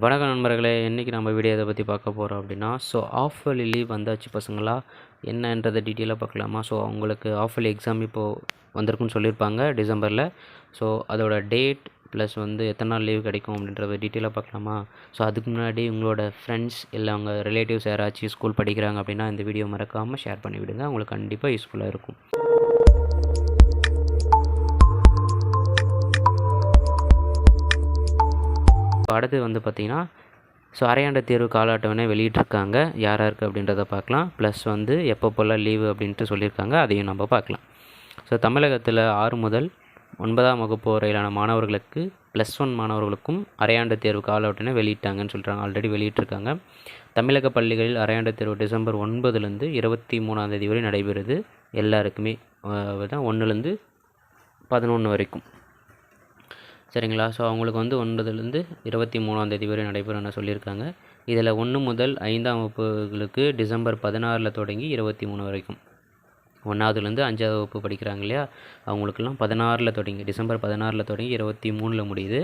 வணக்கம் நண்பர்களே இன்றைக்கி நம்ம வீடியோ இதை பற்றி பார்க்க போகிறோம் அப்படின்னா ஸோ ஆஃப் லீவ் வந்தாச்சு பசங்களா? என்னன்றதை டீட்டெயிலாக பார்க்கலாமா? ஸோ அவங்களுக்கு ஆஃப் இயர்லி எக்ஸாம் இப்போது வந்திருக்குன்னு சொல்லியிருப்பாங்க டிசம்பரில். ஸோ அதோட டேட் ப்ளஸ் வந்து எத்தனை நாள் லீவ் கிடைக்கும் அப்படின்றத டீட்டெயிலாக பார்க்கலாமா? ஸோ அதுக்கு முன்னாடி உங்களோட ஃப்ரெண்ட்ஸ் இல்லை அவங்க ரிலேட்டிவ்ஸ் யாராச்சும் ஸ்கூல் படிக்கிறாங்க அப்படின்னா இந்த வீடியோ மறக்காமல் ஷேர் பண்ணிவிடுங்க. அவங்களுக்கு கண்டிப்பாக யூஸ்ஃபுல்லாக இருக்கும். அடுத்து வந்து பார்த்திங்கன்னா ஸோ அரையாண்டு தேர்வு கால அட்டவணை வெளியிட்டிருக்காங்க. யார் யாருக்கு அப்படின்றத பார்க்கலாம். ப்ளஸ் வந்து எப்போ போல் லீவு அப்படின்ட்டு சொல்லியிருக்காங்க. அதையும் நம்ம பார்க்கலாம். ஸோ தமிழகத்தில் ஆறு முதல் ஒன்பதாம் வகுப்பு வரையிலான மாணவர்களுக்கு ப்ளஸ் ஒன் மாணவர்களுக்கும் அரையாண்டு தேர்வு கால அட்டவணை வெளியிட்டாங்கன்னு சொல்கிறாங்க ஆல்ரெடி வெளியிட்டிருக்காங்க. தமிழக பள்ளிகளில் அரையாண்டு தேர்வு டிசம்பர் ஒன்பதுலேருந்து இருபத்தி மூணாம் தேதி வரை நடைபெறுது. எல்லாருக்குமே தான் ஒன்றுலேருந்து பதினொன்று வரைக்கும். சரிங்களா? ஸோ அவங்களுக்கு வந்து ஒன்பதுலேருந்து இருபத்தி மூணாந்தேதி வரை நடைபெறும்னு சொல்லியிருக்காங்க. இதில் ஒன்று முதல் ஐந்தாம் வகுப்புகளுக்கு டிசம்பர் பதினாறில் தொடங்கி இருபத்தி மூணு வரைக்கும். ஒன்றாவதுலேருந்து அஞ்சாவது வகுப்பு படிக்கிறாங்க இல்லையா? அவங்களுக்கெல்லாம் பதினாறில் தொடங்கி டிசம்பர் பதினாறில் தொடங்கி இருபத்தி மூணில் முடியுது.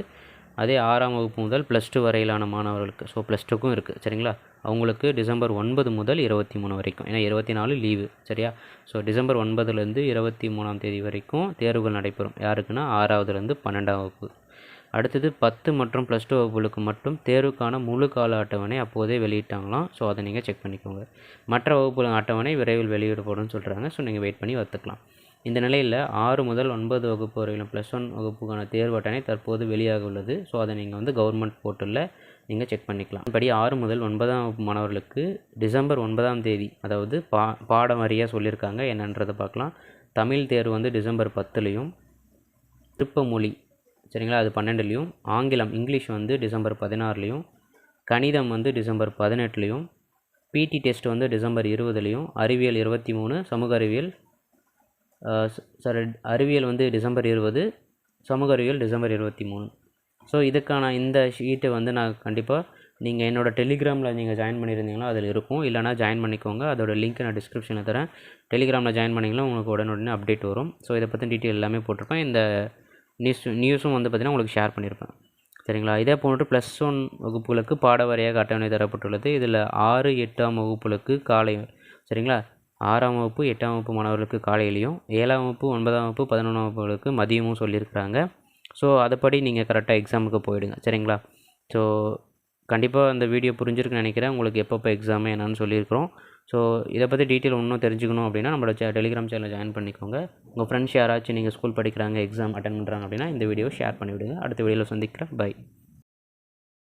அதே ஆறாம் வகுப்பு முதல் ப்ளஸ் டூ வரையிலான மாணவர்களுக்கு ஸோ ப்ளஸ் டூக்கும் இருக்குது சரிங்களா? அவங்களுக்கு டிசம்பர் ஒன்பது முதல் இருபத்தி மூணு வரைக்கும். ஏன்னா இருபத்தி நாலு லீவு சரியா? ஸோ டிசம்பர் ஒன்பதுலேருந்து இருபத்தி மூணாம் தேதி வரைக்கும் தேர்வுகள் நடைபெறும். யாருக்குன்னா ஆறாவதுலேருந்து பன்னெண்டாம் வகுப்பு. அடுத்தது பத்து மற்றும் ப்ளஸ் டூ வகுப்புகளுக்கு மட்டும் தேர்வுக்கான முழு கால அட்டவணை அப்போதே வெளியிட்டாங்களாம். ஸோ அதை நீங்கள் செக் பண்ணிக்கோங்க. மற்ற வகுப்புகள் அட்டவணை விரைவில் வெளியிடப்படும் சொல்கிறாங்க ஸோ நீங்கள் வெயிட் பண்ணி வத்துக்கலாம் இந்த நிலையில் ஆறு முதல் ஒன்பது வகுப்பு வரையிலும் ப்ளஸ் ஒன் வகுப்புக்கான தேர்வு அட்டணை தற்போது வெளியாக உள்ளது. ஸோ அதை நீங்கள் வந்து கவர்மெண்ட் போர்ட்டலில் நீங்கள் செக் பண்ணிக்கலாம். படி ஆறு முதல் ஒன்பதாம் வகுப்பு மாணவர்களுக்கு டிசம்பர் ஒன்பதாம் தேதி அதாவது பா பாடம் வரியாக சொல்லியிருக்காங்க என்னன்றதை பார்க்கலாம். தமிழ் தேர்வு வந்து டிசம்பர் பத்துலேயும் திருப்பமொழி சரிங்களா அது பன்னெண்டுலேயும் ஆங்கிலம் இங்கிலீஷ் வந்து டிசம்பர் பதினாறுலேயும் கணிதம் வந்து டிசம்பர் பதினெட்டுலேயும் பிடி டெஸ்ட் வந்து டிசம்பர் இருபதுலேயும் அறிவியல் இருபத்தி மூணு சமூக அறிவியல் சாரி அறிவியல் வந்து டிசம்பர் இருபது சமூக அறிவியல் டிசம்பர் இருபத்தி மூணு. ஸோ இதுக்கான இந்த ஷீட்டை வந்து நான் கண்டிப்பாக நீங்கள் என்னோடய டெலிகிராமில் நீங்கள் ஜாயின் பண்ணியிருந்தீங்களோ அதில் இருக்கும். இல்லைனா ஜாயின் பண்ணிக்கோங்க. அதோட லிங்க் நான் டிஸ்கிரிப்ஷனில் தரேன். டெலிகிராமில் ஜாயின் பண்ணிங்களா உங்களுக்கு உடனே அப்டேட் வரும். ஸோ இதை பற்றி டீட்டெயில் எல்லாமே போட்டிருப்பேன் இந்த நியூஸ் நியூஸும் வந்து பார்த்திங்கன்னா உங்களுக்கு ஷேர் பண்ணியிருப்பேன் சரிங்களா? இதே போன்று ப்ளஸ் ஒன் வகுப்புகளுக்கு பாட வாரியாக அட்டவணை தரப்பட்டுள்ளது. இதில் ஆறு எட்டாம் வகுப்புகளுக்கு காலை சரிங்களா? ஆறாம் வகுப்பு எட்டாம் வகுப்பு மாணவர்களுக்கு காலையிலையும் ஏழாம் வகுப்பு ஒன்பதாம் வகுப்பு பதினொன்றாம் வகுப்புகளுக்கு மதியமும் சொல்லியிருக்கிறாங்க. ஸோ அதுபடி நீங்கள் கரெக்டாக எக்ஸாமுக்கு போயிடுங்க. சரிங்களா? ஸோ கண்டிப்பாக அந்த வீடியோ புரிஞ்சிருக்குன்னு நினைக்கிறேன். உங்களுக்கு எப்பப்போ எக்ஸாமு என்னன்னு சொல்லியிருக்கிறோம். ஸோ இதை பற்றி டீட்டெயில் இன்னும் தெரிஞ்சுக்கணும் அப்படின்னா நம்மளோட டெலிகிராம் சேனலில் ஜாயின் பண்ணிக்கோங்க. உங்கள் ஃப்ரெண்ட்ஸ் யாராச்சும் நீங்கள் ஸ்கூல் படிக்கிறாங்க எக்ஸாம் அட்டன் பண்ணுறாங்க அப்படின்னா இந்த வீடியோ ஷேர் பண்ணிவிடுங்க. அடுத்த வீடியோவில் சந்திக்கிறேன். பை